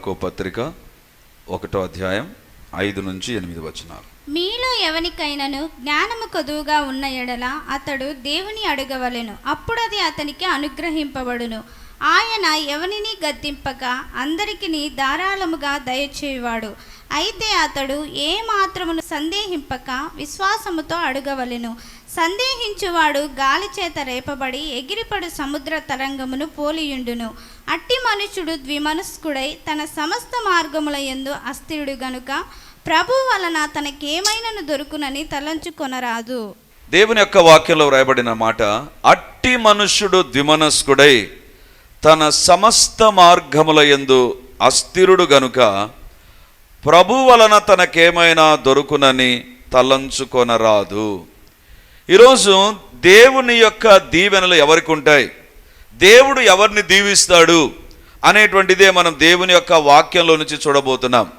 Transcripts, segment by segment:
యాకో పత్రిక ఒకటో అధ్యాయం ఐదు నుంచి ఎనిమిది వచనాలు. మీలో ఎవరికైనాను జ్ఞానము కొదువుగా ఉన్న ఎడల అతడు దేవుని అడగవలెను. అప్పుడది అతనికి అనుగ్రహింపబడును. ఆయన ఎవనిని గద్దింపక అందరికిని ధారాళముగా దయచేయవాడు. అయితే అతడు ఏ మాత్రమును సందేహింపక విశ్వాసముతో అడగవలెను. సందేహించువాడు గాలి చేత రేపబడి ఎగిరిపడు సముద్ర తరంగమును పోలియుండును. అట్టి మనుషుడు ద్విమనస్కుడై తన సమస్త మార్గముల యందు అస్థిరుడు గనుక ప్రభు వలన తనకేమైనను దొరుకునని తలంచుకొనరాదు. దేవుని యొక్క వాక్యంలో వ్రాయబడిన మాట అట్టి మనుష్యుడు ద్విమనస్కుడై తన సమస్త మార్గముల యందు అస్థిరుడు గనుక ప్రభు వలన తనకేమైనా దొరుకునని తలంచుకొనరాదు. ఈరోజు దేవుని యొక్క దీవెనలు ఎవరికి ఉంటాయి దేవుడు ఎవరిని దీవిస్తాడు? అనేటువంటిదే మనం దేవుని యొక్క వాక్యంలో నుంచి చూడబోతున్నాం.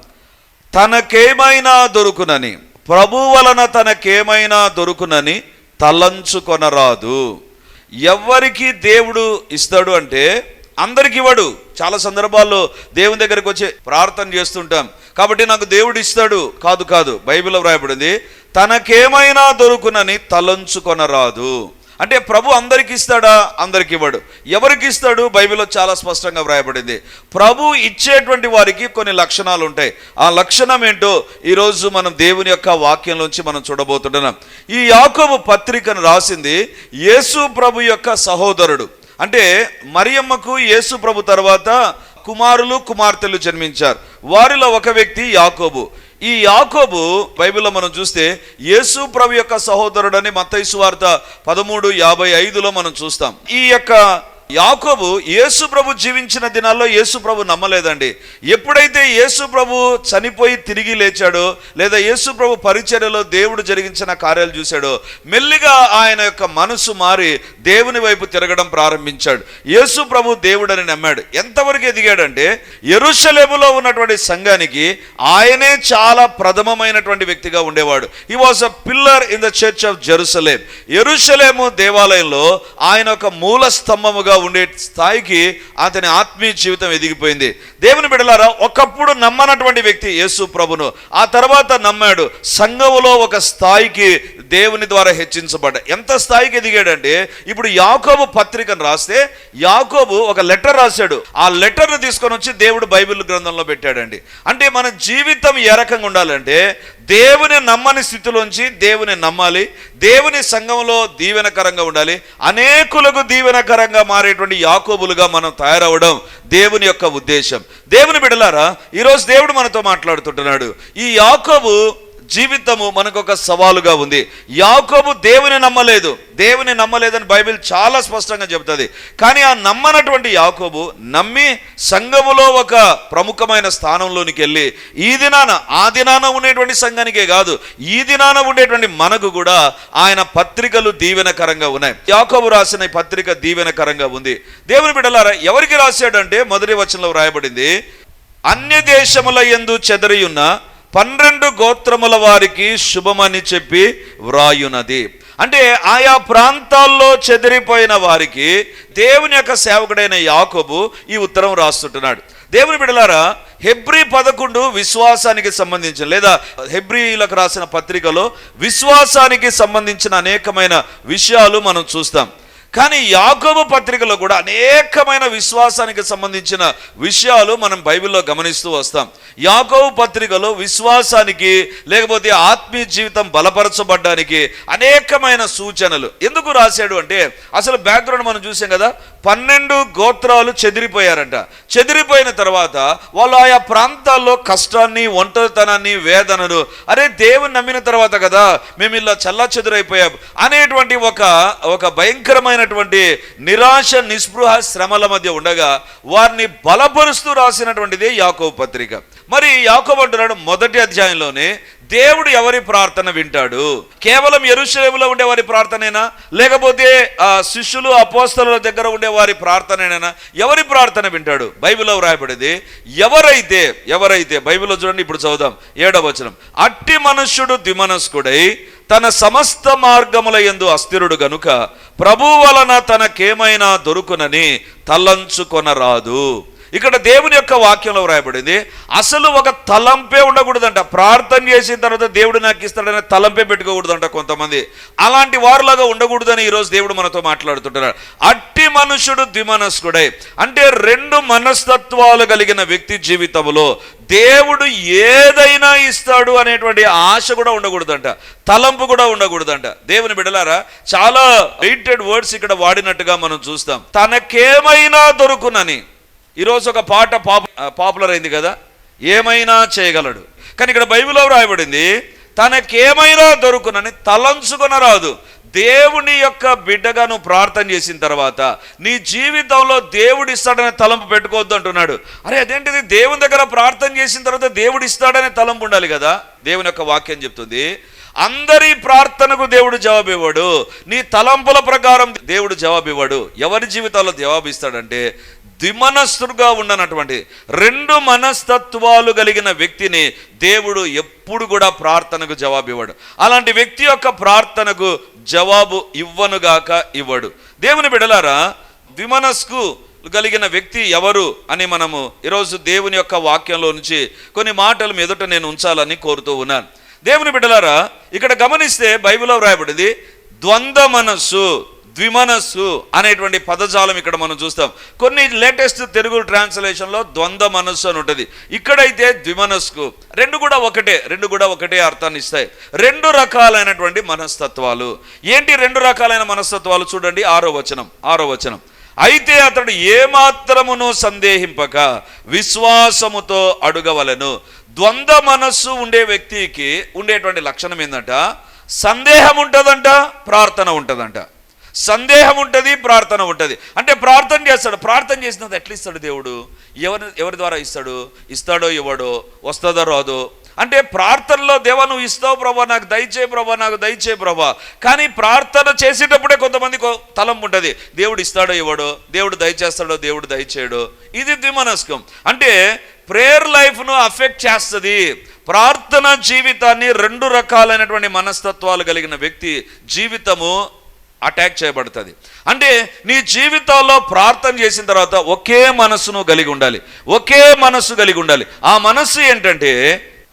తనకేమైనా దొరుకునని ప్రభు వలన తనకేమైనా దొరుకునని తలంచుకొనరాదు. ఎవరికి దేవుడు ఇస్తాడు అంటే అందరికి ఇవ్వడు. చాలా సందర్భాల్లో దేవుని దగ్గరికి వచ్చి ప్రార్థన చేస్తుంటాం. కాబట్టి నాకు దేవుడు ఇస్తాడు. కాదు కాదు. బైబిల్లో వ్రాయబడింది తనకేమైనా దొరుకునని తలంచుకొనరాదు. అంటే ప్రభు అందరికి ఇస్తాడా? అందరికి ఇవ్వడు. ఎవరికి ఇస్తాడు? బైబిల్లో చాలా స్పష్టంగా వ్రాయబడింది. ప్రభు ఇచ్చేటువంటి వారికి కొన్ని లక్షణాలు ఉంటాయి. ఆ లక్షణం ఏంటో ఈరోజు మనం దేవుని యొక్క వాక్యంలోంచి మనం చూడబోతున్నాం ఈ యాకోబు పత్రికను రాసింది యేసు ప్రభు యొక్క సహోదరుడు. అంటే మరియమ్మకు యేసు ప్రభు తర్వాత కుమారులు కుమార్తెలు జన్మించారు. వారిలో ఒక వ్యక్తి యాకోబు. ఈ యాకోబు బైబిల్లో మనం చూస్తే యేసు ప్రభు యొక్క సహోదరుడని మతైసు వార్త పదమూడు యాభై ఐదులో మనం చూస్తాం. ఈ యొక్క యాకోబు యేసు ప్రభు జీవించిన దినాల్లో యేసు ప్రభు నమ్మలేదండి. ఎప్పుడైతే యేసు ప్రభు చనిపోయి తిరిగి లేచాడో లేదా యేసు ప్రభు పరిచర్యలో దేవుడు జరిగించిన కార్యాలు చూశాడో మెల్లిగా ఆయన యొక్క మనసు మారి దేవుని వైపు తిరగడం ప్రారంభించాడు. యేసు ప్రభు దేవుడని నమ్మాడు. ఎంతవరకు ఎదిగాడంటే ఎరుషలేములో ఉన్నటువంటి సంఘానికి ఆయనే చాలా ప్రథమమైనటువంటి వ్యక్తిగా ఉండేవాడు. ఈ was a pillar in the church of Jerusalem ఎరుషలేము దేవాలయంలో ఆయన ఒక మూల స్తంభముగా ఉండే స్థాయికి అతని ఆత్మీయ జీవితం ఎదిగిపోయింది. దేవుని బిడలారా ఒకప్పుడు నమ్మనటువంటి వ్యక్తి యేసు ప్రభును. ఆ తర్వాత నమ్మాడు. సంఘములో ఒక స్థాయికి దేవుని ద్వారా హెచ్చించబడ్డ. ఎంత స్థాయికి ఎదిగాడంటే ఇప్పుడు యాకోబు పత్రికను రాస్తే యాకోబు ఒక లెటర్ రాశాడు. ఆ లెటర్ను తీసుకొని వచ్చి దేవుడు బైబిల్ గ్రంథంలో పెట్టాడండి. అంటే మన జీవితం ఏ రకంగా ఉండాలంటే దేవుని నమ్మని స్థితిలోంచి దేవుని నమ్మాలి. దేవుని సంఘంలో దీవెనకరంగా ఉండాలి. అనేకులకు దీవెనకరంగా మారేటువంటి యాకోబులుగా మనం తయారవడం దేవుని యొక్క ఉద్దేశం. దేవుని బిడలారా ఈరోజు దేవుడు మనతో మాట్లాడుతుంటున్నాడు. ఈ యాకోబు జీవితము మనకు ఒక సవాలుగా ఉంది. యాకోబు దేవుని నమ్మలేదు. దేవుని నమ్మలేదని బైబిల్ చాలా స్పష్టంగా చెబుతుంది. కానీ ఆ నమ్మనటువంటి యాకోబు నమ్మి సంఘములో ఒక ప్రముఖమైన స్థానంలోనికి వెళ్ళి ఈ దినాన ఆ దినాన ఉండేటువంటి సంఘానికే కాదు ఈ దినాన ఉండేటువంటి మనకు కూడా ఆయన పత్రికలు దీవెనకరంగా ఉన్నాయి. యాకోబు రాసిన పత్రిక దీవెనకరంగా ఉంది. దేవుని బిడ్డలారా ఎవరికి రాశాడంటే మొదటి వచనంలో వ్రాయబడింది అన్య దేశముల ఎందు చెదరియున్న పన్నెండు గోత్రముల వారికి శుభమని చెప్పి వ్రాయునది. అంటే ఆయా ప్రాంతాల్లో చెదిరిపోయిన వారికి దేవుని యొక్క సేవకుడైన యాకోబు ఈ ఉత్తరం రాస్తుంటున్నాడు. దేవుని బిడలారా హెబ్రి పదకొండు విశ్వాసానికి సంబంధించిన లేదా హెబ్రిలకు రాసిన పత్రికలో విశ్వాసానికి సంబంధించిన అనేకమైన విషయాలు మనం చూస్తాం. కానీ యాకోబు పత్రికలో కూడా అనేకమైన విశ్వాసానికి సంబంధించిన విషయాలు మనం బైబిల్లో గమనిస్తూ వస్తాం. యాకోబు పత్రికలో విశ్వాసానికి లేకపోతే ఆత్మీయ జీవితం బలపరచబడ్డానికి అనేకమైన సూచనలు. ఎందుకు రాశాడు అంటే అసలు బ్యాక్గ్రౌండ్ మనం చూసాం కదా? పన్నెండు గోత్రాలు చెదిరిపోయారంట. చెదిరిపోయిన తర్వాత వాళ్ళు ఆయా ప్రాంతాల్లో కష్టాన్ని ఒంటరితనాన్ని వేదనను అరే దేవుని నమ్మిన తర్వాత కదా మేము ఇలా చల్లా చెదురైపోయాం అనేటువంటి ఒక ఒక భయంకరమైనటువంటి నిరాశ నిస్పృహ శ్రమల మధ్య ఉండగా వారిని బలపరుస్తూ రాసినటువంటిదే యాకోబు పత్రిక. మరి యాకోబు అంటున్నాడు మొదటి అధ్యాయంలోనే దేవుడు ఎవరి ప్రార్థన వింటాడు? కేవలం ఎరుషలేములో ఉండే వారి ప్రార్థనేనా? లేకపోతే ఆ శిష్యులు అపోస్తల దగ్గర ఉండే వారి ప్రార్థనేనా? ఎవరి ప్రార్థన వింటాడు? బైబిల్లో వ్రాయబడేది ఎవరైతే ఎవరైతే బైబిల్లో చూడండి ఇప్పుడు చదువుదాం ఏడవ వచనం. అట్టి మనుష్యుడు ద్విమనస్కుడై తన సమస్త మార్గముల యందు అస్థిరుడు గనుక ప్రభు వలన తనకేమైనా దొరుకునని తలంచుకొనరాదు. ఇక్కడ దేవుని యొక్క వాక్యంలో వ్రాయబడింది అసలు ఒక తలంపే ఉండకూడదంట. ప్రార్థన చేసిన తర్వాత దేవుడు నాకు ఇస్తాడనే తలంపే పెట్టుకోకూడదంట కొంతమంది. అలాంటి వారులాగా ఉండకూడదని ఈరోజు దేవుడు మనతో మాట్లాడుతుంటున్నాడు అట్టి మనుషుడు ద్విమనస్కుడై అంటే రెండు మనస్తత్వాలు కలిగిన వ్యక్తి జీవితంలో దేవుడు ఏదైనా ఇస్తాడు అనేటువంటి ఆశ కూడా ఉండకూడదంట. తలంపు కూడా ఉండకూడదంట. దేవుని బిడలారా చాలా వెయిటెడ్ వర్డ్స్ ఇక్కడ వాడినట్టుగా మనం చూస్తాం. తనకేమైనా దొరుకునని ఈరోజు ఒక పాట పాపు పాపులర్ అయింది కదా. ఏమైనా చేయగలడు. కానీ ఇక్కడ బైబిల్లో వ్రాయబడింది తనకేమైనా దొరుకునని తలంచుకొనరాదు దేవుని యొక్క బిడ్డగా నువ్వు ప్రార్థన చేసిన తర్వాత నీ జీవితంలో దేవుడు ఇస్తాడనే తలంపు పెట్టుకోవద్దు అంటున్నాడు. అరే అదేంటిది? దేవుని దగ్గర ప్రార్థన చేసిన తర్వాత దేవుడు ఇస్తాడనే తలంపు ఉండాలి కదా? దేవుని యొక్క వాక్యం చెప్తుంది అందరి ప్రార్థనకు దేవుడు జవాబు ఇవ్వడు నీ తలంపుల ప్రకారం దేవుడు జవాబు ఇవ్వడు ఎవరి జీవితాల్లో జవాబు ఇస్తాడంటే ద్విమనస్సుగా ఉండనటువంటి రెండు మనస్తత్వాలు కలిగిన వ్యక్తిని దేవుడు ఎప్పుడు కూడా ప్రార్థనకు జవాబు ఇవ్వడు. అలాంటి వ్యక్తి యొక్క ప్రార్థనకు జవాబు ఇవ్వనుగాక ఇవ్వడు. దేవుని బిడలారా ద్విమనస్కు కలిగిన వ్యక్తి ఎవరు అని మనము ఈరోజు దేవుని యొక్క వాక్యంలో నుంచి కొన్ని మాటలు ఎదుట నేను ఉంచాలని కోరుతూ ఉన్నాను. దేవుని బిడ్డలారా ఇక్కడ గమనిస్తే బైబిల్లో వ్రాయబడింది ద్వంద్వ మనస్సు. ద్విమనస్సు అనేటువంటి పదజాలం ఇక్కడ మనం చూస్తాం. కొన్ని లేటెస్ట్ తెలుగు ట్రాన్స్లేషన్లో ద్వంద్వ మనస్సు అని ఉంటుంది. ఇక్కడైతే ద్విమనస్కు రెండు కూడా ఒకటే రెండు కూడా ఒకటే అర్థాన్ని ఇస్తాయి. రెండు రకాలైనటువంటి మనస్తత్వాలు. ఏంటి రెండు రకాలైన మనస్తత్వాలు చూడండి? ఆరో వచనం ఆరో వచనం. అయితే అతడు ఏమాత్రమును సందేహింపక విశ్వాసముతో అడుగవలను. ద్వంద్వ మనస్సు ఉండే వ్యక్తికి ఉండేటువంటి లక్షణం ఏంటంట సందేహం ఉంటుందంట ప్రార్థన ఉంటుందంట. సందేహం ఉంటుంది ప్రార్థన ఉంటుంది. అంటే ప్రార్థన చేస్తాడు. ప్రార్థన చేసినది ఎట్లా ఇస్తాడు దేవుడు? ఎవరి ఎవరి ద్వారా ఇస్తాడు? ఇస్తాడో ఇవ్వడో? వస్తుందో రాదో? అంటే ప్రార్థనలో దేవా నువ్వు ఇస్తావు ప్రభా నాకు దయచే ప్రభా నాకు దయచే ప్రభా. కానీ ప్రార్థన చేసేటప్పుడే కొంతమంది తలంపు ఉంటుంది. దేవుడు ఇస్తాడో ఇవ్వడో? దేవుడు దయచేస్తాడో? దేవుడు దయచేయడో? ఇది ద్విమనస్కం. అంటే ప్రేయర్ లైఫ్ను అఫెక్ట్ చేస్తుంది. ప్రార్థన జీవితాన్ని రెండు రకాలైనటువంటి మనస్తత్వాలు కలిగిన వ్యక్తి జీవితము అటాక్ చేయబడుతుంది. అంటే నీ జీవితంలో ప్రార్థన చేసిన తర్వాత ఒకే మనస్సును కలిగి ఉండాలి. ఒకే మనస్సు కలిగి ఉండాలి. ఆ మనస్సు ఏంటంటే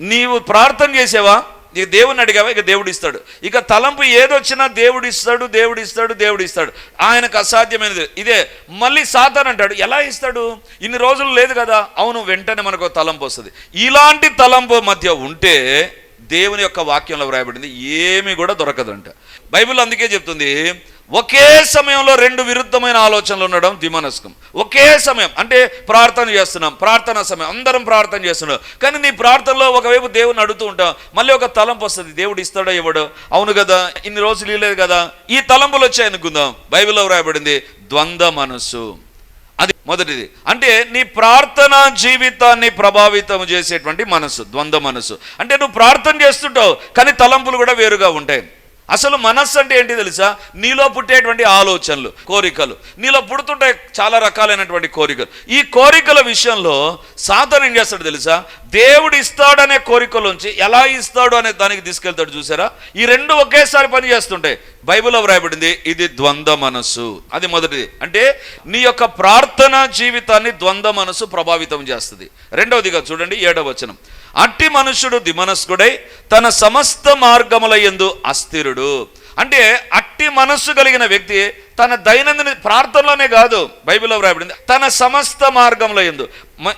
నీవు ప్రార్థన చేసావా? ఇక దేవుని అడిగావా? ఇక దేవుడు ఇస్తాడు ఇక తలంపు ఏదొచ్చినా దేవుడు ఇస్తాడు దేవుడు ఇస్తాడు దేవుడు ఇస్తాడు ఆయనకు అసాధ్యమైనది. ఇదే మళ్ళీ సాతాన్ అంటాడు ఎలా ఇస్తాడు? ఇన్ని రోజులు లేదు కదా. అవును వెంటనే మనకు తలంపు వస్తుంది. ఇలాంటి తలంపు మధ్య ఉంటే దేవుని యొక్క వాక్యంలో వ్రాయబడింది ఏమీ కూడా దొరకదంట. బైబిల్ అందుకే చెప్తుంది ఒకే సమయంలో రెండు విరుద్ధమైన ఆలోచనలు ఉండడం దిమనస్కం ఒకే సమయం అంటే ప్రార్థన చేస్తున్నాం ప్రార్థన సమయం అందరం ప్రార్థన చేస్తున్నాం. కానీ నీ ప్రార్థనలో ఒకవైపు దేవుని అడుగుతూ ఉంటాం మళ్ళీ ఒక తలంపు వస్తుంది దేవుడు ఇస్తాడో ఇవ్వడు? అవును కదా ఇన్ని రోజులు ఇవ్వలేదు కదా? ఈ తలంపులు వచ్చాయనుకుందాం. బైబిల్లో వ్రాయబడింది ద్వంద్వ మనస్సు. మొదటిది. అంటే నీ ప్రార్థన జీవితాన్ని ప్రభావితం చేసేటువంటి మనసు ద్వంద్వ మనసు అంటే నువ్వు ప్రార్థన చేస్తుంటావు కానీ తలంపులు కూడా వేరుగా ఉంటాయి. అసలు మనస్సు అంటే ఏంటి తెలుసా? నీలో పుట్టేటువంటి ఆలోచనలు కోరికలు. నీలో పుడుతుంటాయి చాలా రకాలైనటువంటి కోరికలు. ఈ కోరికల విషయంలో సాధన ఏం చేస్తాడు తెలుసా? దేవుడు ఇస్తాడనే కోరికలోంచి ఎలా ఇస్తాడు అనే దానికి తీసుకెళ్తాడు చూసారా? ఈ రెండు ఒకేసారి పని చేస్తుంటాయి బైబిల్లో వ్రాయబడింది ఇది ద్వంద్వ మనస్సు. అది మొదటిది. అంటే నీ యొక్క ప్రార్థన జీవితాన్ని ద్వంద్వ మనస్సు ప్రభావితం చేస్తుంది. రెండవదిగా చూడండి ఏడవ వచనం. అట్టి మనుషుడు దిమనస్కుడై తన సమస్త మార్గముల యందు అస్థిరుడు. అంటే అట్టి మనస్సు కలిగిన వ్యక్తి తన దైనందిన ప్రార్థనలోనే కాదు బైబిల్లో వ్రాయబడింది తన సమస్త మార్గంలో ఎందు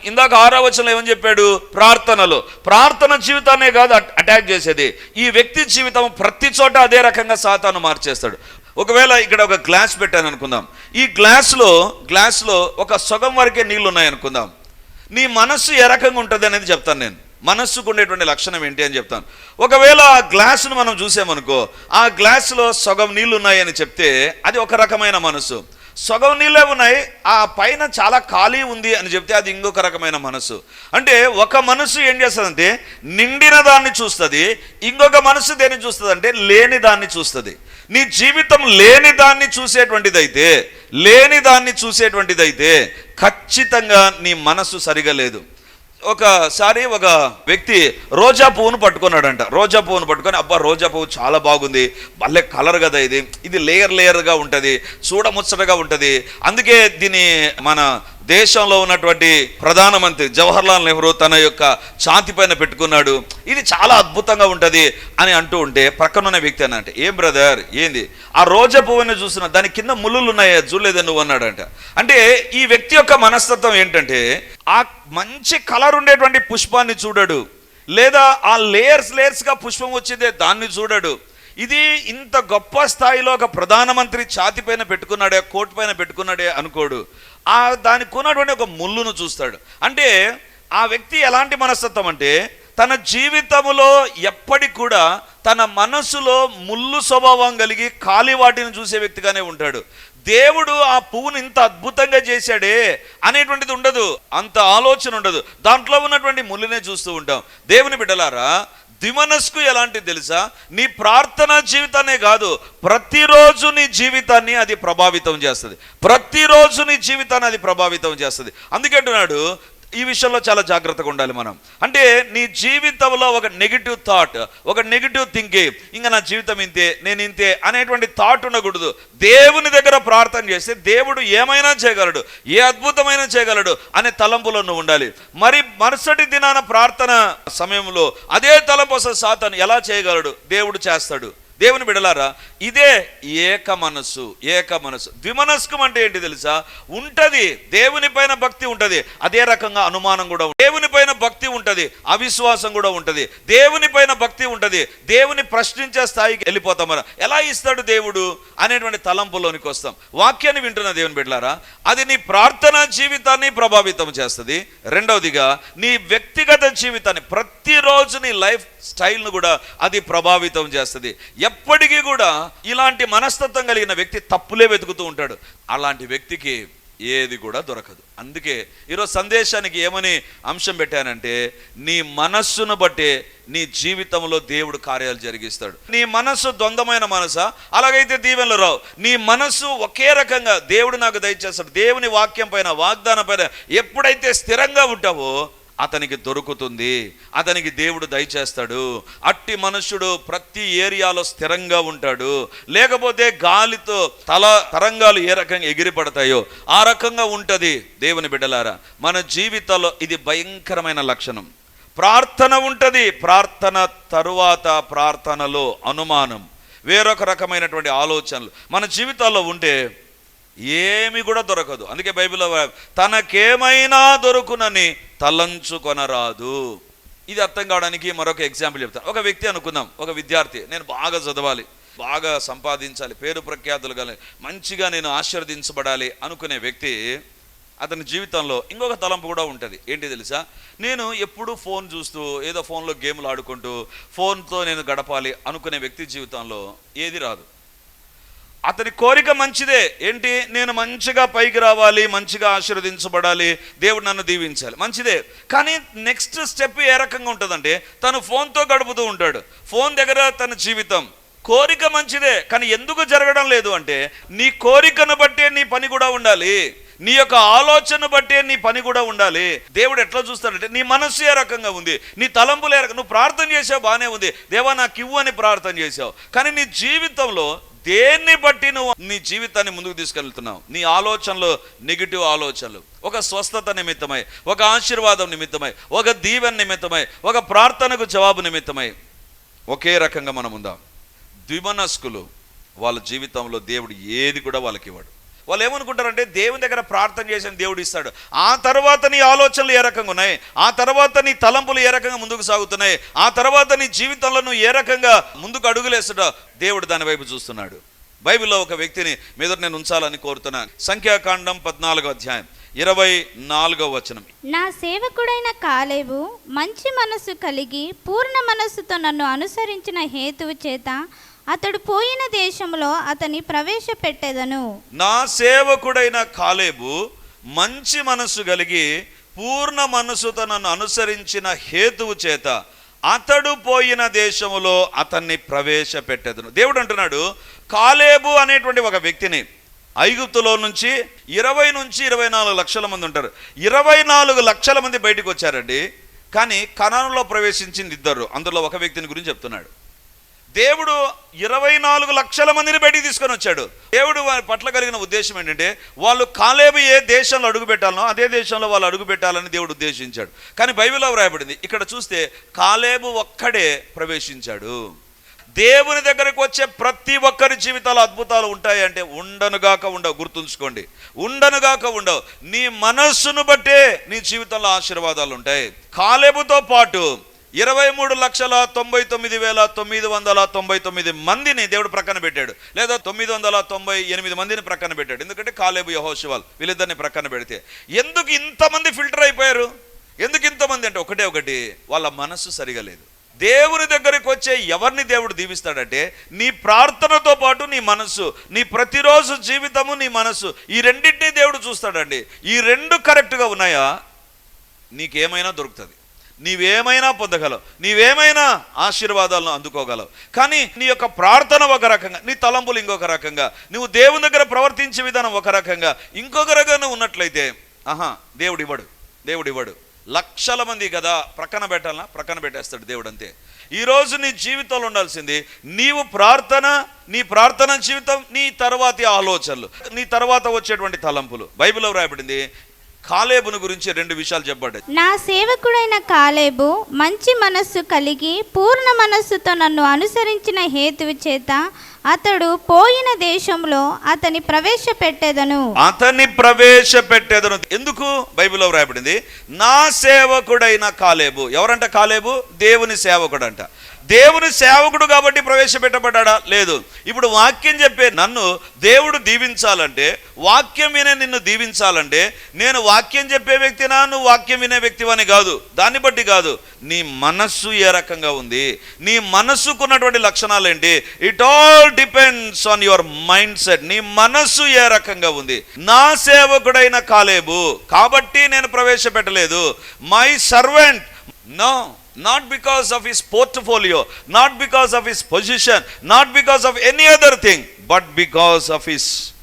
ఇందాక ఆరో వచనంలో ఏమని చెప్పాడు? ప్రార్థనలు. ప్రార్థన జీవితాన్నే కాదు అట్- అటాక్ చేసేది. ఈ వ్యక్తి జీవితం ప్రతి చోట అదే రకంగా సాతాను మార్చేస్తాడు. ఒకవేళ ఇక్కడ ఒక గ్లాస్ పెట్టాను అనుకుందాం ఈ గ్లాస్లో గ్లాస్లో ఒక సగం వరకే నీళ్ళు ఉన్నాయనుకుందాం నీ మనస్సు ఏ రకంగా ఉంటుంది అనేది చెప్తాను నేను. మనస్సుకు ఉండేటువంటి లక్షణం ఏంటి అని చెప్తాను. ఒకవేళ ఆ గ్లాసును మనం చూసామనుకో ఆ గ్లాసులో సగం నీళ్ళు ఉన్నాయని చెప్తే అది ఒక రకమైన మనసు సగం నీళ్ళే ఉన్నాయి ఆ పైన చాలా ఖాళీ ఉంది అని చెప్తే అది ఇంకొక రకమైన మనసు అంటే ఒక మనసు ఏం చేస్తుందంటే నిండిన దాన్ని చూస్తుంది ఇంకొక మనసు దేన్ని చూస్తుంది అంటే లేని దాన్ని చూస్తుంది. నీ జీవితం లేని దాన్ని చూసేటువంటిదైతే లేని దాన్ని చూసేటువంటిదైతే ఖచ్చితంగా నీ మనసు సరిగా లేదు. ఒకసారి ఒక వ్యక్తి రోజా పువ్వును పట్టుకున్నాడంట. రోజా పువ్వును పట్టుకొని అబ్బా రోజా పువ్వు చాలా బాగుంది. భలే కలర్ కదా ఇది. ఇది లేయర్ లేయర్గా ఉంటుంది. చూడముచ్చటగా ఉంటుంది. అందుకే దీన్ని మన దేశంలో ఉన్నటువంటి ప్రధానమంత్రి జవహర్లాల్ నెహ్రూ తన యొక్క ఛాతి పైన పెట్టుకున్నాడు. ఇది చాలా అద్భుతంగా ఉంటుంది అని అంటూ ఉంటే ప్రక్కనున్న వ్యక్తి అని అంటే ఏం బ్రదర్ ఏంది? ఆ రోజా పువ్వుని చూసిన దాని కింద ముళ్ళు ఉన్నాయా? చూడలేదని నువ్వు అన్నాడంట. అంటే ఈ వ్యక్తి యొక్క మనస్తత్వం ఏంటంటే ఆ మంచి కలర్ ఉండేటువంటి పుష్పాన్ని చూడడు. లేదా ఆ లేయర్స్ లేయర్స్గా పుష్పం వచ్చిందే దాన్ని చూడడు. ఇది ఇంత గొప్ప స్థాయిలో ఒక ప్రధానమంత్రి ఛాతి పైన పెట్టుకున్నాడే కోట్ పైన పెట్టుకున్నాడే అనుకోడు. ఆ దానికి ఉన్నటువంటి ఒక ముళ్ళును చూస్తాడు. అంటే ఆ వ్యక్తి ఎలాంటి మనస్తత్వం అంటే తన జీవితములో ఎప్పటికి కూడా తన మనసులో ముళ్ళు స్వభావం కలిగి కాలి వాటిని చూసే వ్యక్తిగానే ఉంటాడు. దేవుడు ఆ పువ్వును ఇంత అద్భుతంగా చేశాడే అనేటువంటిది ఉండదు. అంత ఆలోచన ఉండదు. దాంట్లో ఉన్నటువంటి ముళ్ళునే చూస్తూ ఉంటాం. దేవుని బిడ్డలారా దిమనస్కు ఎలాంటిది తెలుసా? నీ ప్రార్థన జీవితాన్నే కాదు ప్రతిరోజు నీ జీవితాన్ని అది ప్రభావితం చేస్తుంది. ప్రతిరోజు నీ జీవితాన్ని అది ప్రభావితం చేస్తుంది. అందుకే అంటున్నాడు ఈ విషయంలో చాలా జాగ్రత్తగా ఉండాలి మనం. అంటే నీ జీవితంలో ఒక నెగిటివ్ థాట్ ఒక నెగిటివ్ థింకింగ్ ఇంకా నా జీవితం ఇంతే నేను ఇంతే అనేటువంటి థాట్ ఉండకూడదు. దేవుని దగ్గర ప్రార్థన చేస్తే దేవుడు ఏమైనా చేయగలడు ఏ అద్భుతమైన చేయగలడు అనే తలంపులో నువ్వు ఉండాలి. మరి మరుసటి దినాన ప్రార్థన సమయంలో అదే తలంపు సాతను ఎలా చేయగలడు? దేవుడు చేస్తాడు. దేవుని బిడలారా ఇదే ఏక మనస్సు ఏక మనస్సు. ద్విమనస్కం అంటే ఏంటి తెలుసా? ఉంటది దేవుని పైన భక్తి ఉంటది అదే రకంగా అనుమానం కూడా దేవుని పైన భక్తి ఉంటది అవిశ్వాసం కూడా ఉంటది. దేవుని పైన భక్తి ఉంటది దేవుని ప్రశ్నించే స్థాయికి వెళ్ళిపోతాం మనం. ఎలా ఇస్తాడు దేవుడు అనేటువంటి తలంపులోనికి వస్తాం. వాక్యాన్ని వింటున్న దేవుని బిడ్డలారా అది నీ ప్రార్థనా జీవితాన్ని ప్రభావితం చేస్తుంది. రెండవదిగా నీ వ్యక్తిగత జీవితాన్ని ప్రతిరోజు నీ లైఫ్ స్టైల్ను కూడా అది ప్రభావితం చేస్తుంది. ఎప్పటికీ కూడా ఇలాంటి మనస్తత్వం కలిగిన వ్యక్తి తప్పులే వెతుకుతూ ఉంటాడు. అలాంటి వ్యక్తికి ఏది కూడా దొరకదు. అందుకే ఈరోజు సందేశానికి ఏమని అంశం పెట్టానంటే నీ మనస్సును బట్టే నీ జీవితంలో దేవుడు కార్యాలు జరిగిస్తాడు. నీ మనస్సు ద్వంద్వమైన మనసా? అలాగైతే దీవెనలు రావు. నీ మనస్సు ఒకే రకంగా దేవుడు నాకు దయచేస్తాడు. దేవుని వాక్యం పైన వాగ్దానం పైన ఎప్పుడైతే స్థిరంగా ఉంటావో అతనికి దొరుకుతుంది అతనికి దేవుడు దయచేస్తాడు. అట్టి మనుషుడు ప్రతి ఏరియాలో స్థిరంగా ఉంటాడు. లేకపోతే గాలితో తల తరంగాలు ఏ రకంగా ఎగిరిపడతాయో ఆ రకంగా ఉంటుంది. దేవుని బిడ్డలారా మన జీవితంలో ఇది భయంకరమైన లక్షణం. ప్రార్థన ఉంటుంది. ప్రార్థన తరువాత ప్రార్థనలో అనుమానం వేరొక రకమైనటువంటి ఆలోచనలు. మన జీవితాల్లో ఉంటే ఏమి కూడా దొరకదు. అందుకే బైబిల్లో తనకేమైనా దొరుకునని తలంచుకొనరాదు. ఇది అర్థం కావడానికి మరొక ఎగ్జాంపుల్ చెప్తాను. ఒక వ్యక్తి అనుకుందాం ఒక విద్యార్థి నేను బాగా చదవాలి బాగా సంపాదించాలి పేరు ప్రఖ్యాతులు కానీ మంచిగా నేను ఆశీర్వదించబడాలి అనుకునే వ్యక్తి అతని జీవితంలో ఇంకొక తలంపు కూడా ఉంటుంది. ఏంటి తెలుసా? నేను ఎప్పుడూ ఫోన్ చూస్తూ ఏదో ఫోన్లో గేమ్లు ఆడుకుంటూ ఫోన్తో నేను గడపాలి అనుకునే వ్యక్తి జీవితంలో ఏది రాదు. అతని కోరిక మంచిదే. ఏంటి? నేను మంచిగా పైకి రావాలి మంచిగా ఆశీర్వదించబడాలి దేవుడు నన్ను దీవించాలి. మంచిదే. కానీ నెక్స్ట్ స్టెప్ ఏ రకంగా ఉంటుందంటే తను ఫోన్తో గడుపుతూ ఉంటాడు. ఫోన్ దగ్గర తన జీవితం. కోరిక మంచిదే కానీ ఎందుకు జరగడం లేదు అంటే నీ కోరికను బట్టే నీ పని కూడా ఉండాలి. నీ యొక్క ఆలోచన బట్టే నీ పని కూడా ఉండాలి. దేవుడు ఎట్లా చూస్తాడంటే నీ మనస్సు ఏ రకంగా ఉంది? నీ తలంపులు ఏ రకంగా నువ్వు ప్రార్థన చేసావు బాగానే ఉంది. దేవా నాకు ఇవ్వు అని ప్రార్థన చేసావు. కానీ నీ జీవితంలో దేన్ని బట్టి నువ్వు నీ జీవితాన్ని ముందుకు తీసుకెళ్తున్నావు? నీ ఆలోచనలు నెగిటివ్ ఆలోచనలు. ఒక స్వస్థత నిమిత్తమై ఒక ఆశీర్వాదం నిమిత్తమై ఒక దీవెన నిమిత్తమై ఒక ప్రార్థనకు జవాబు నిమిత్తమై ఒకే రకంగా మనం ఉందాం. ద్విమనస్కులు వాళ్ళ జీవితంలో దేవుడు ఏది కూడా వాళ్ళకి ఇవ్వడు. వాళ్ళు ఏమనుకుంటారంటే దేవుని దగ్గర ప్రార్థన చేసిన దేవుడు ఇస్తాడు. ఆ తర్వాత నీ ఆలోచనలు ఏ రకంగా ఉన్నాయి? ఆ తర్వాత నీ తలంపులు ఏ రకంగా ముందుకు సాగుతున్నాయి? ఆ తర్వాత నీ జీవితంలో నువ్వు ఏ రకంగా ముందుకు అడుగులేస్తాడో దేవుడు దాని వైపు చూస్తున్నాడు. బైబిల్లో ఒక వ్యక్తిని మీద నేను ఉంచాలని కోరుతున్నాను సంఖ్యాకాండం పద్నాలుగో అధ్యాయం ఇరవై నాలుగో వచనం. నా సేవకుడైన కాలేవు మంచి మనస్సు కలిగి పూర్ణ మనస్సుతో నన్ను అనుసరించిన హేతువు చేత అతడు పోయిన దేశంలో అతని ప్రవేశపెట్టెదను. నా సేవకుడైన కాలేబు మంచి మనస్సు కలిగి పూర్ణ మనసు తనను అనుసరించిన హేతువు చేత అతడు పోయిన దేశములో అతన్ని ప్రవేశపెట్టెదను. దేవుడు అంటున్నాడు కాలేబు అనేటువంటి ఒక వ్యక్తిని ఐగుప్తులో నుంచి ఇరవై నుంచి ఇరవై నాలుగు లక్షల మంది ఉంటారు. ఇరవై నాలుగు లక్షల మంది బయటకు వచ్చారండి. కానీ కణంలో ప్రవేశించింది ఇద్దరు. అందులో ఒక వ్యక్తిని గురించి చెప్తున్నాడు. దేవుడు ఇరవై నాలుగు లక్షల మందిని బయటికి తీసుకొని వచ్చాడు. దేవుడు వారి పట్ల కలిగిన ఉద్దేశం ఏంటంటే వాళ్ళు కాలేబు ఏ దేశంలో అడుగు పెట్టాలనో అదే దేశంలో వాళ్ళు అడుగు పెట్టాలని దేవుడు ఉద్దేశించాడు. కానీ బైబిల్లో వ్రాయబడింది ఇక్కడ చూస్తే కాలేబు ఒక్కడే ప్రవేశించాడు. దేవుని దగ్గరకు వచ్చే ప్రతి ఒక్కరి జీవితాలు అద్భుతాలు ఉంటాయి అంటే ఉండనుగాక ఉండవు గుర్తుంచుకోండి. ఉండనుగాక ఉండవు. నీ మనస్సును బట్టే నీ జీవితంలో ఆశీర్వాదాలు ఉంటాయి. కాలేబుతో పాటు ఇరవై మూడు లక్షల తొంభై తొమ్మిది వేల తొమ్మిది వందల తొంభై తొమ్మిది మందిని దేవుడు ప్రక్కన పెట్టాడు. లేదా తొమ్మిది వందల తొంభై ఎనిమిది మందిని ప్రక్కన పెట్టాడు. ఎందుకంటే కాలేబు యహోశివాల్ వీళ్ళిద్దరిని ప్రక్కన పెడితే. ఎందుకు ఇంతమంది ఫిల్టర్ అయిపోయారు? ఎందుకు ఇంతమంది అంటే ఒకటే ఒకటి వాళ్ళ మనస్సు సరిగా లేదు. దేవుని దగ్గరికి వచ్చే ఎవరిని దేవుడు దీవిస్తాడంటే నీ ప్రార్థనతో పాటు నీ మనస్సు నీ ప్రతిరోజు జీవితము నీ మనస్సు ఈ రెండింటినీ దేవుడు చూస్తాడండి. ఈ రెండు కరెక్ట్గా ఉన్నాయా? నీకేమైనా దొరుకుతుంది. నీవేమైనా పొందగలవు నీవేమైనా ఆశీర్వాదాలను అందుకోగలవు. కానీ నీ యొక్క ప్రార్థన ఒక రకంగా నీ తలంపులు ఇంకొక రకంగా నువ్వు దేవుని దగ్గర ప్రవర్తించే విధానం ఒక రకంగా ఇంకొక రకంగా ఉన్నట్లయితే ఆహా దేవుడు ఇవ్వడు దేవుడు ఇవ్వడు. లక్షల మంది కదా ప్రక్కన పెట్టాలనా ప్రక్కన పెట్టేస్తాడు దేవుడు అంతే. ఈరోజు నీ జీవితంలో ఉండాల్సింది నీవు ప్రార్థన నీ ప్రార్థన జీవితం నీ తర్వాతి ఆలోచనలు నీ తర్వాత వచ్చేటువంటి తలంపులు. బైబిల్లో వ్రాయబడింది కాలేబును గురించి రెండు విషయాలు చెప్పబడ్డాయి. నా సేవకుడైన కాలేబు మంచి మనస్సు కలిగి పూర్ణ మనస్సుతో నన్ను అనుసరించిన హేతువు చేత అతడు పోయిన దేశంలో అతని ప్రవేశపెట్టేదను. అతన్ని ప్రవేశపెట్టేదను. ఎందుకు? బైబిల్లో వ్రాయబడింది నా సేవకుడైన కాలేబు. ఎవరంట కాలేబు? దేవుని సేవకుడంట. దేవుని సేవకుడు కాబట్టి ప్రవేశపెట్టబడ్డా లేదు. ఇప్పుడు వాక్యం చెప్పే నన్ను దేవుడు దీవించాలంటే వాక్యం వినే నిన్ను దీవించాలంటే నేను వాక్యం చెప్పే వ్యక్తినా? నువ్వు వాక్యం వినే వ్యక్తివని కాదు. దాన్ని బట్టి కాదు. నీ మనస్సు ఏ రకంగా ఉంది? నీ మనస్సుకున్నటువంటి లక్షణాలు ఏంటి it all depends on your mind set నీ మనస్సు ఏ రకంగా ఉంది? నా సేవకుడైన కాలేబు. కాబట్టి నేను ప్రవేశపెట్టలేదు. My servant no not because of his portfolio not because of his position not because of any other thing but because of his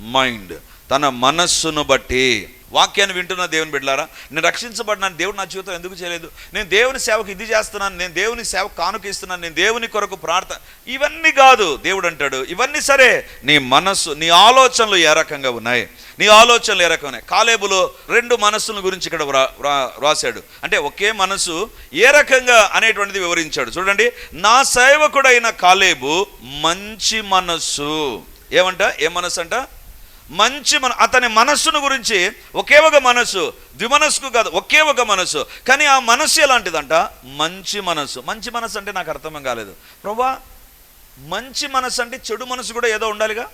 mind తన మనస్సును బట్టి. వాక్యాన్ని వింటున్న దేవుని బిడ్డారా నేను రక్షించబడినాను దేవుడు నా జీవితం ఎందుకు చేయలేదు? నేను దేవుని సేవకు ఇది చేస్తున్నాను నేను దేవుని సేవ కానుక ఇస్తున్నాను నేను దేవుని కొరకు ప్రార్థన ఇవన్నీ కాదు దేవుడు అంటాడు. ఇవన్నీ సరే నీ మనస్సు నీ ఆలోచనలు ఏ రకంగా ఉన్నాయి? నీ ఆలోచనలు ఏ రకమైన? కాలేబులో రెండు మనస్సుల గురించి ఇక్కడ వ్రా రాశాడు అంటే ఒకే మనసు ఏ రకంగా అనేటువంటిది వివరించాడు. చూడండి నా సేవకుడైన కాలేబు మంచి మనస్సు. ఏమంట? ఏ మనస్సు అంట మంచి మన అతని మనస్సును గురించి ఒకే ఒక మనస్సు ద్విమనస్సుకు కాదు ఒకే ఒక మనస్సు. కానీ ఆ మనస్సు ఎలాంటిదంట? మంచి మనస్సు. మంచి మనస్సు అంటే నాకు అర్థం కాలేదు. ప్రభా మంచి మనస్సు అంటే చెడు మనసు కూడా ఏదో ఉండాలిగా?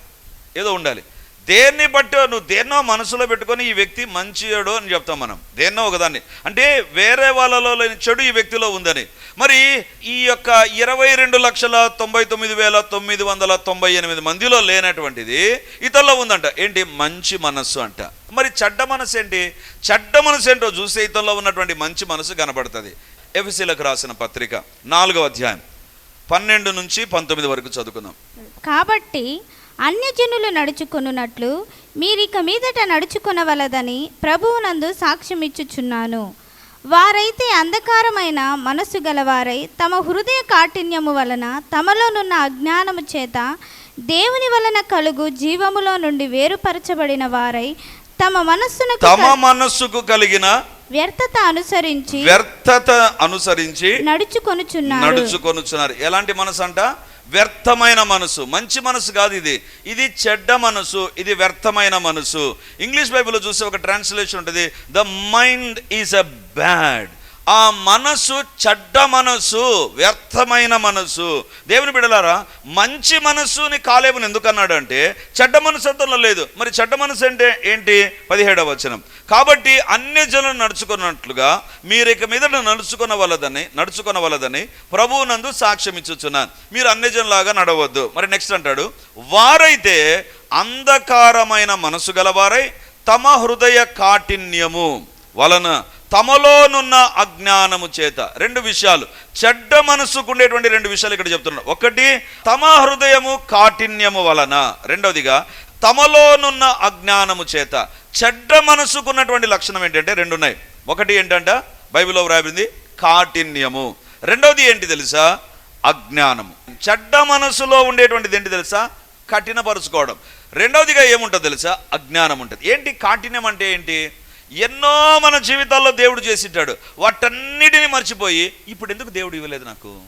ఏదో ఉండాలి. దేన్ని బట్టి నువ్వు దేన్నో మనసులో పెట్టుకొని ఈ వ్యక్తి మంచివాడు అని చెప్తాం మనం. దేన్నో ఒకదాన్ని. అంటే వేరే వాళ్ళలో లేని చెడు ఈ వ్యక్తిలో ఉందని. మరి ఈ యొక్క ఇరవై రెండు లక్షల తొంభై తొమ్మిది వేల తొమ్మిది వందల తొంభై ఎనిమిది మందిలో లేనటువంటిది ఇతరులో ఉందంట. ఏంటి? మంచి మనస్సు అంట. మరి చెడ్డ మనసు ఏంటి? చెడ్డ మనసు ఏంటో చూస్తే ఇతరులో ఉన్నటువంటి మంచి మనసు కనబడుతుంది. ఎఫ్సీలకు రాసిన పత్రిక నాలుగవ అధ్యాయం పన్నెండు నుంచి పంతొమ్మిది వరకు చదువుకుందాం. కాబట్టి అన్యజనులు నడుచుకొనున్నట్లు మీరిక మీదట నడుచుకొనవలదని ప్రభువునందు సాక్ష్యమిచ్చుచున్నాను. వారైతే అంధకారమైన మనస్సు గలవారై తమ హృదయ కాఠిన్యము వలన తమలోనున్న అజ్ఞానము చేత దేవుని వలన కలుగు జీవములో నుండి వేరుపరచబడిన వారై తమ మనస్సునకు తమ మనస్సుకు కలిగిన వ్యర్థత అనుసరించి వ్యర్థత అనుసరించి నడుచుకొనుచున్నారు. నడుచుకొనుచున్నారు. ఎలాంటి మనసు అంట? వ్యర్థమైన మనసు. మంచి మనసు కాదు ఇది. ఇది చెడ్డ మనసు ఇది వ్యర్థమైన మనసు. ఇంగ్లీష్ బైబిల్లో చూస్తే ఒక ట్రాన్స్లేషన్ ఉంటుంది the mind is a bad. ఆ మనసు చెడ్డ మనసు వ్యర్థమైన మనసు. దేవుని బిడలారా మంచి మనసుని కాలేబుని ఎందుకన్నాడు అంటే చెడ్డ మనసు అంతలో లేదు. మరి చెడ్డ మనసు అంటే ఏంటి? పదిహేడవ వచనం. కాబట్టి అన్ని జనులు నడుచుకున్నట్లుగా మీరు ఇక మీద నడుచుకున్న వలదని నడుచుకున్న వలదని ప్రభువునందు సాక్ష్యం ఇచ్చుచున్నాను. మీరు అన్ని జనులాగా నడవద్దు. మరి నెక్స్ట్ అంటాడు వారైతే అంధకారమైన మనసు గలవారై తమ హృదయ కాఠిన్యము వలన తమలోనున్న అజ్ఞానము చేత. రెండు విషయాలు. చెడ్డ మనసుకు ఉండేటువంటి రెండు విషయాలు ఇక్కడ చెప్తున్నాడు. ఒకటి తమ హృదయము కాఠిన్యము వలన. రెండవదిగా తమలోనున్న అజ్ఞానము చేత. చెడ్డ మనసుకున్నటువంటి లక్షణం ఏంటంటే రెండు ఉన్నాయి ఒకటి ఏంటంట? బైబిల్లో వ్రాయబడింది కాఠిన్యము. రెండవది ఏంటి తెలుసా? అజ్ఞానము. చెడ్డ మనసులో ఉండేటువంటిది ఏంటి తెలుసా? కఠినపరుచుకోవడం. రెండవదిగా ఏముంటుంది తెలుసా? అజ్ఞానం ఉంటుంది. ఏంటి? కాఠిన్యం అంటే ఏంటి? ఎన్నో మన జీవితాల్లో దేవుడు చేసింటాడు. వాటన్నిటిని మర్చిపోయి ఇప్పుడు ఎందుకు దేవుడు ఇవ్వలేదు నాకు?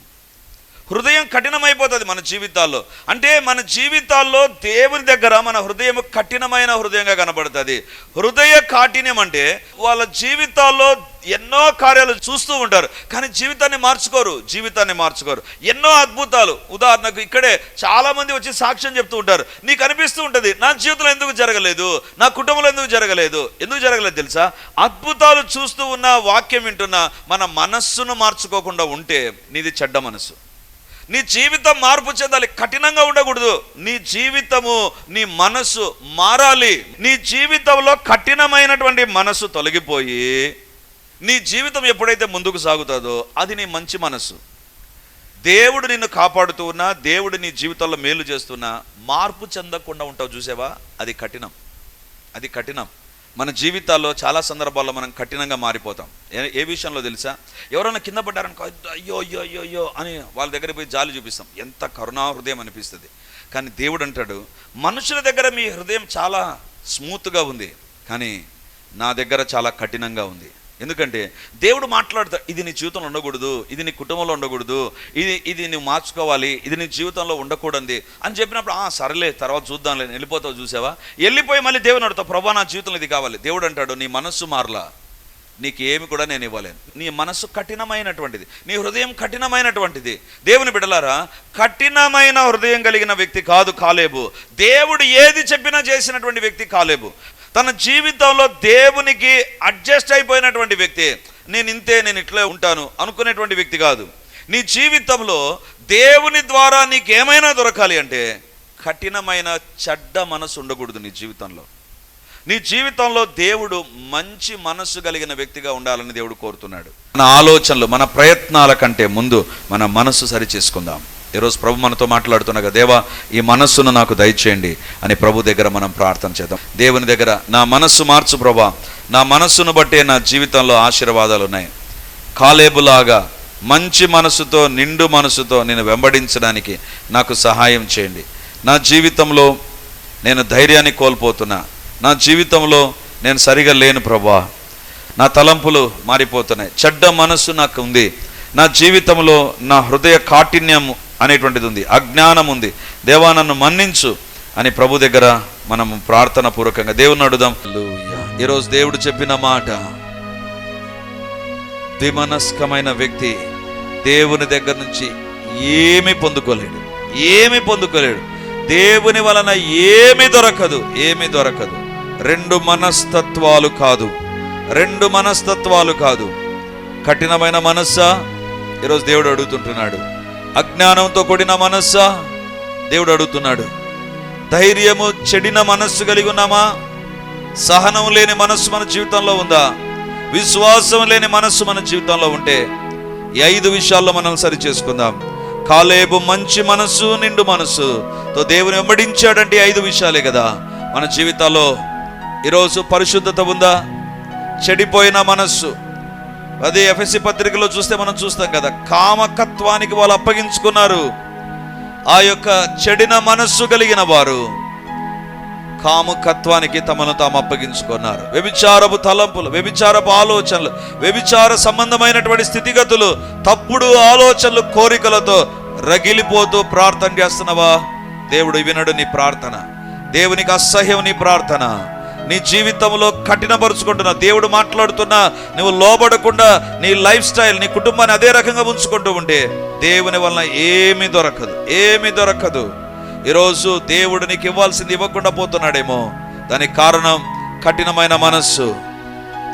హృదయం కఠినమైపోతుంది మన జీవితాల్లో. అంటే మన జీవితాల్లో దేవుని దగ్గర మన హృదయం కఠినమైన హృదయంగా కనబడుతుంది. హృదయ కాఠిన్యం అంటే వాళ్ళ జీవితాల్లో ఎన్నో కార్యాలు చూస్తూ ఉంటారు కానీ జీవితాన్ని మార్చుకోరు జీవితాన్ని మార్చుకోరు. ఎన్నో అద్భుతాలు. ఉదాహరణకు ఇక్కడే చాలా మంది వచ్చి సాక్ష్యం చెప్తూ ఉంటారు. నీకు అనిపిస్తూ ఉంటుంది నా జీవితంలో ఎందుకు జరగలేదు? నా కుటుంబంలో ఎందుకు జరగలేదు? ఎందుకు జరగలేదు తెలుసా? అద్భుతాలు చూస్తూ ఉన్న వాక్యం వింటున్న మన మనస్సును మార్చుకోకుండా ఉంటే నీది చెడ్డ మనసు నీ జీవితం మార్పు చెందాలి. కఠినంగా ఉండకూడదు. నీ జీవితము నీ మనస్సు మారాలి. నీ జీవితంలో కఠినమైనటువంటి మనస్సు తొలగిపోయి నీ జీవితం ఎప్పుడైతే ముందుకు సాగుతుందో అది నీ మంచి మనస్సు. దేవుడు నిన్ను కాపాడుతూ ఉన్నా దేవుడు నీ జీవితంలో మేలు చేస్తున్నా మార్పు చెందకుండా ఉంటావు చూసావా? అది కఠినం. అది కఠినం. మన జీవితాల్లో చాలా సందర్భాల్లో మనం కఠినంగా మారిపోతాం. ఏ విషయంలో తెలుసా? ఎవరైనా కింద పడ్డారనుకో అయ్యో అయ్యో అయ్యో అయ్యో అని వాళ్ళ దగ్గర పోయి జాలి చూపిస్తాం. ఎంత కరుణా హృదయం అనిపిస్తుంది. కానీ దేవుడు అంటాడు మనుషుల దగ్గర మీ హృదయం చాలా స్మూత్గా ఉంది కానీ నా దగ్గర చాలా కఠినంగా ఉంది. ఎందుకంటే దేవుడు మాట్లాడతాడు ఇది నీ జీవితంలో ఉండకూడదు ఇది నీ కుటుంబంలో ఉండకూడదు ఇది ఇది నువ్వు మార్చుకోవాలి ఇది నీ జీవితంలో ఉండకూడదు అని చెప్పినప్పుడు ఆ సరేలే తర్వాత చూద్దాంలే వెళ్ళిపోతావు చూసావా? వెళ్ళిపోయి మళ్ళీ దేవుని అడుగుతావు ప్రభా నా జీవితంలో ఇది కావాలి. దేవుడు అంటాడు నీ మనస్సు మారలా నీకు ఏమి కూడా నేను ఇవ్వలేను. నీ మనస్సు కఠినమైనటువంటిది నీ హృదయం కఠినమైనటువంటిది. దేవుని బిడలారా కఠినమైన హృదయం కలిగిన వ్యక్తి కాదు కాలేబు. దేవుడు ఏది చెప్పినా చేసినటువంటి వ్యక్తి కాలేబు. తన జీవితంలో దేవునికి అడ్జస్ట్ అయిపోయినటువంటి వ్యక్తి నేను ఇంతే నేను ఇట్లే ఉంటాను అనుకునేటువంటి వ్యక్తి కాదు. నీ జీవితంలో దేవుని ద్వారా నీకు ఏమైనా దొరకాలి అంటే కఠినమైన చెడ్డ మనసు ఉండకూడదు నీ జీవితంలో. నీ జీవితంలో దేవుడు మంచి మనస్సు కలిగిన వ్యక్తిగా ఉండాలని దేవుడు కోరుతున్నాడు. మన ఆలోచనలు మన ప్రయత్నాల కంటే ముందు మన మనసు సరి చేసుకుందాం. ఈరోజు ప్రభు మనతో మాట్లాడుతున్నాగా దేవా ఈ మనస్సును నాకు దయచేయండి అని ప్రభు దగ్గర మనం ప్రార్థన చేద్దాం. దేవుని దగ్గర నా మనస్సు మార్చు ప్రభా నా మనస్సును బట్టే నా జీవితంలో ఆశీర్వాదాలు ఉన్నాయి. కాలేబులాగా మంచి మనసుతో నిండు మనసుతో నేను వెంబడించడానికి నాకు సహాయం చేయండి. నా జీవితంలో నేను ధైర్యాన్ని కోల్పోతున్నా. నా జీవితంలో నేను సరిగా లేను ప్రభా. నా తలంపులు మారిపోతున్నాయి. చెడ్డ మనస్సు నాకు ఉంది. నా జీవితంలో నా హృదయ కాఠిన్యం అనేటువంటిది ఉంది. అజ్ఞానం ఉంది. దేవా నన్ను మన్నించు అని ప్రభు దగ్గర మనం ప్రార్థన పూర్వకంగా దేవుని అడుదాం ఈరోజు దేవుడు చెప్పిన మాట ద్విమనస్కమైన వ్యక్తి దేవుని దగ్గర నుంచి ఏమి పొందుకోలేడు. ఏమి పొందుకోలేడు. దేవుని వలన ఏమి దొరకదు. ఏమి దొరకదు. రెండు మనస్తత్వాలు కాదు. రెండు మనస్తత్వాలు కాదు. కఠినమైన మనస్సా? ఈరోజు దేవుడు అడుగుతుంటున్నాడు. అజ్ఞానంతో కూడిన మనస్సా? దేవుడు అడుగుతున్నాడు. ధైర్యము చెడిన మనస్సు కలిగి ఉన్నామా? సహనం లేని మనస్సు మన జీవితంలో ఉందా? విశ్వాసం లేని మనస్సు మన జీవితంలో ఉంటే ఈ ఐదు విషయాల్లో మనం సరి చేసుకుందాం కాలేబు మంచి మనస్సు నిండు మనస్సు. తో దేవుని వెంబడించాడంటే ఐదు విషయాలే కదా. మన జీవితాల్లో ఈరోజు పరిశుద్ధత ఉందా? చెడిపోయిన మనస్సు. అదే ఎఫ్ఎస్సి పత్రికలో చూస్తే మనం చూస్తాం కదా కామకత్వానికి వాళ్ళు అప్పగించుకున్నారు. ఆ యొక్క చెడిన మనస్సు కలిగిన వారు కామకత్వానికి తమను తాము అప్పగించుకున్నారు. వ్యభిచారపు తలంపులు వ్యభిచారపు ఆలోచనలు వ్యభిచార సంబంధమైనటువంటి స్థితిగతులు తప్పుడు ఆలోచనలు కోరికలతో రగిలిపోతూ ప్రార్థన చేస్తున్నావా? దేవుడు వినడు నీ ప్రార్థన. దేవునికి అసహ్యం నీ ప్రార్థన. నీ జీవితంలో కఠినపరుచుకుంటున్నా దేవుడు మాట్లాడుతున్నా నువ్వు లోబడకుండా నీ లైఫ్ స్టైల్ నీ కుటుంబాన్ని అదే రకంగా ఉంచుకుంటూ ఉంటే దేవుని వలన ఏమీ దొరకదు ఏమీ దొరకదు. ఈరోజు దేవుడు నీకు ఇవ్వాల్సింది ఇవ్వకుండా పోతున్నాడేమో. దానికి కారణం కఠినమైన మనస్సు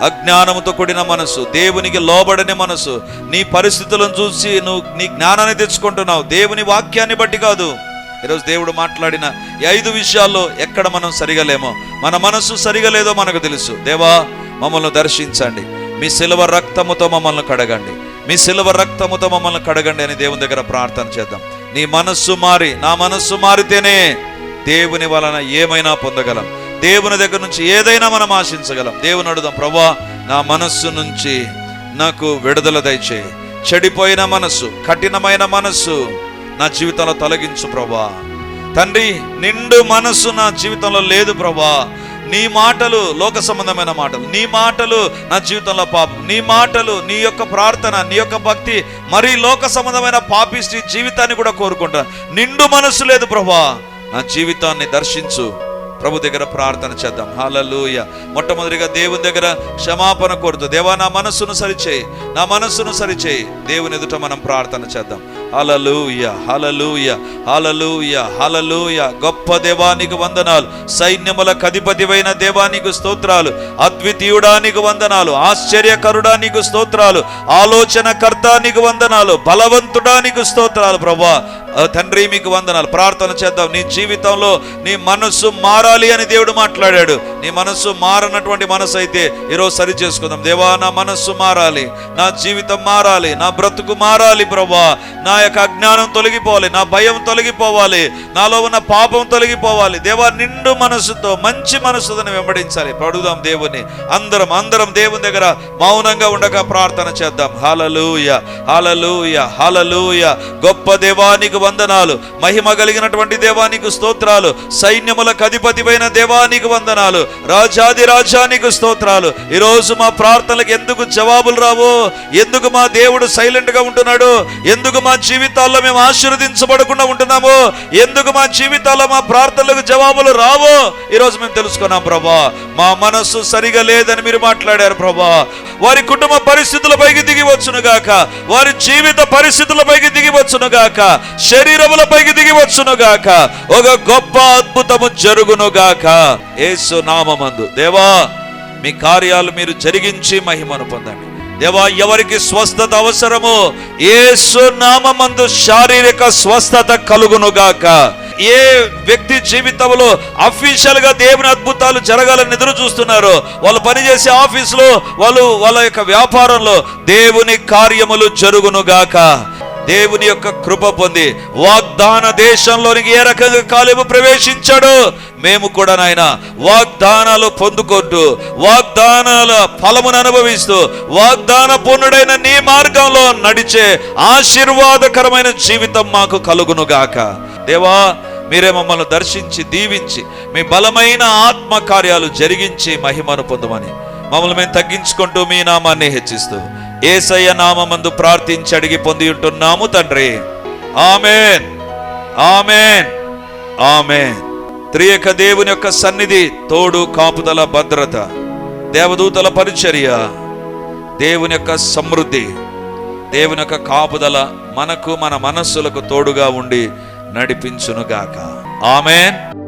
అజ్ఞానముతో కూడిన మనసు దేవునికి లోబడని మనసు నీ పరిస్థితులను చూసి నువ్వు నీ జ్ఞానాన్ని తెచ్చుకుంటున్నావు. దేవుని వాక్యాన్ని బట్టి కాదు. ఈరోజు దేవుడు మాట్లాడిన ఈ ఐదు విషయాల్లో ఎక్కడ మనం సరిగా లేమో మన మనస్సు సరిగా లేదో మనకు తెలుసు. దేవా మమ్మల్ని దర్శించండి. మీ సిలువ రక్తముతో మమ్మల్ని కడగండి. మీ సిలువ రక్తముతో మమ్మల్ని కడగండి అని దేవుని దగ్గర ప్రార్థన చేద్దాం. నీ మనస్సు మారి నా మనస్సు మారితేనే దేవుని వలన ఏమైనా పొందగలం. దేవుని దగ్గర నుంచి ఏదైనా మనం ఆశించగలం. దేవుని అడుగుదాం ప్రభా నా మనస్సు నుంచి నాకు విడుదల దయచేయి. చెడిపోయిన మనస్సు కఠినమైన మనస్సు నా జీవితంలో తొలగించు ప్రభా. తండ్రి నిండు మనస్సు నా జీవితంలో లేదు ప్రభా. నీ మాటలు లోక సంబంధమైన మాటలు. నీ మాటలు నా జీవితంలో పాపం. నీ మాటలు నీ యొక్క ప్రార్థన నీ యొక్క భక్తి మరీ లోక సంబంధమైన పాపిష్టి జీవితాన్ని కూడా కోరుకుంటాను నిండు మనస్సు లేదు ప్రభా. నా జీవితాన్ని దర్శించు. ప్రభు దగ్గర ప్రార్థన చేద్దాం. హాలలోయ మొట్టమొదటిగా దేవుని దగ్గర క్షమాపణ కోరుతూ దేవా నా మనస్సును సరిచేయి. నా మనస్సును సరిచేయి. దేవుని ఎదుట మనం ప్రార్థన చేద్దాం. హలలుయ హలలుయ హలలుయ హలలుయ గొప్ప దేవానికి వందనాలు. సైన్యముల కధిపతివైన దేవానికి స్తోత్రాలు. అద్వితీయుడానికి వందనాలు. ఆశ్చర్యకరుడానికి స్తోత్రాలు. ఆలోచనకర్తానికి నీకు వందనాలు. బలవంతుడానికి స్తోత్రాలు ప్రభా. తండ్రి మీకు వందనాలు. ప్రార్థన చేద్దాం. నీ జీవితంలో నీ మనస్సు మారాలి అని దేవుడు మాట్లాడాడు. నీ మనస్సు మారనటువంటి మనసు అయితే ఈరోజు సరి చేసుకుందాం. దేవా నా మనస్సు మారాలి. నా జీవితం మారాలి. నా బ్రతుకు మారాలి ప్రభా. నా యొక్క అజ్ఞానం తొలగిపోవాలి నా భయం తొలగిపోవాలి నాలో ఉన్న పాపం తొలగిపోవాలి. దేవా నిండు మనసుతో మంచి మనసుతో వెంబడించాలి. పడుదాం దేవుని అందరం అందరం దేవుని దగ్గర మౌనంగా ఉండక ప్రార్థన చేద్దాం. హాలలుయ హాలలుయ హాలలుయ గొప్ప దేవానికి వందనాలు. మహిమ కలిగినటువంటి దేవానికి స్తోత్రాలు. సైన్యములకు అధిపతిపైన దేవానికి వందనాలు. రాజాది రాజానికి స్తోత్రాలు. ఈరోజు మా ప్రార్థనలకు ఎందుకు జవాబులు రావు? ఎందుకు మా దేవుడు సైలెంట్గా ఉంటున్నాడు? ఎందుకు మా జీవితాల్లో మేము ఆశీర్వదించబడకుండా ఉంటున్నాము. ఎందుకు మా జీవితాల్లో మా ప్రార్థనలకు జవాబులు రావు? ఈరోజు మేము తెలుసుకున్నాం ప్రభా. మా మనస్సు సరిగా లేదని మీరు మాట్లాడారు ప్రభా. వారి కుటుంబ పరిస్థితులపైకి దిగి వచ్చును గాక. వారి జీవిత పరిస్థితులపైకి దిగి వచ్చును గాక. శరీరములపైకి దిగి దిగివచ్చును గాక. ఒక గొప్ప అద్భుతము జరుగును గాక. ఏసు నామమందు. దేవా మీ కార్యాలు మీరు జరిగించి మహిమను పొందండి. దేవా ఎవరికి స్వస్థత అవసరమో ఏసు నామందు శారీరక స్వస్థత కలుగును గాక ఏ వ్యక్తి జీవితంలో అఫీషియల్గా దేవుని అద్భుతాలు జరగాలని ఎదురు చూస్తున్నారు వాళ్ళు పనిచేసే ఆఫీసులో వాళ్ళు వాళ్ళ యొక్క వ్యాపారంలో దేవుని కార్యములు జరుగును గాక దేవుని యొక్క కృప పొంది వాగ్దాన దేశంలోనికి ఏ రకంగా కాలేము ప్రవేశించాడు మేము కూడా నాయన వాగ్దానాలు పొందుకుంటూ వాగ్దానాల ఫలమును అనుభవిస్తూ వాగ్దాన పూర్ణుడైన నీ మార్గంలో నడిచే ఆశీర్వాదకరమైన జీవితం మాకు కలుగునుగాక. దేవా మీరే మమ్మల్ని దర్శించి దీవించి మీ బలమైన ఆత్మ కార్యాలు జరిగించి మహిమను పొందమని మమ్మల్ని మేము తగ్గించుకుంటూ మీ నామాన్ని హెచ్చిస్తూ ఏసయ్య నామందు ప్రార్థించి అడిగి పొంది ఉంటున్నాము తండ్రి. ఆమెన్. ఆమెన్. ఆమెన్. త్రియక దేవుని యొక్క సన్నిధి తోడు కాపుదల భద్రత దేవదూతల పరిచర్య దేవుని యొక్క సమృద్ధి దేవుని యొక్క కాపుదల మనకు మన మనస్సులకు తోడుగా ఉండి నడిపించునుగాక. ఆమెన్.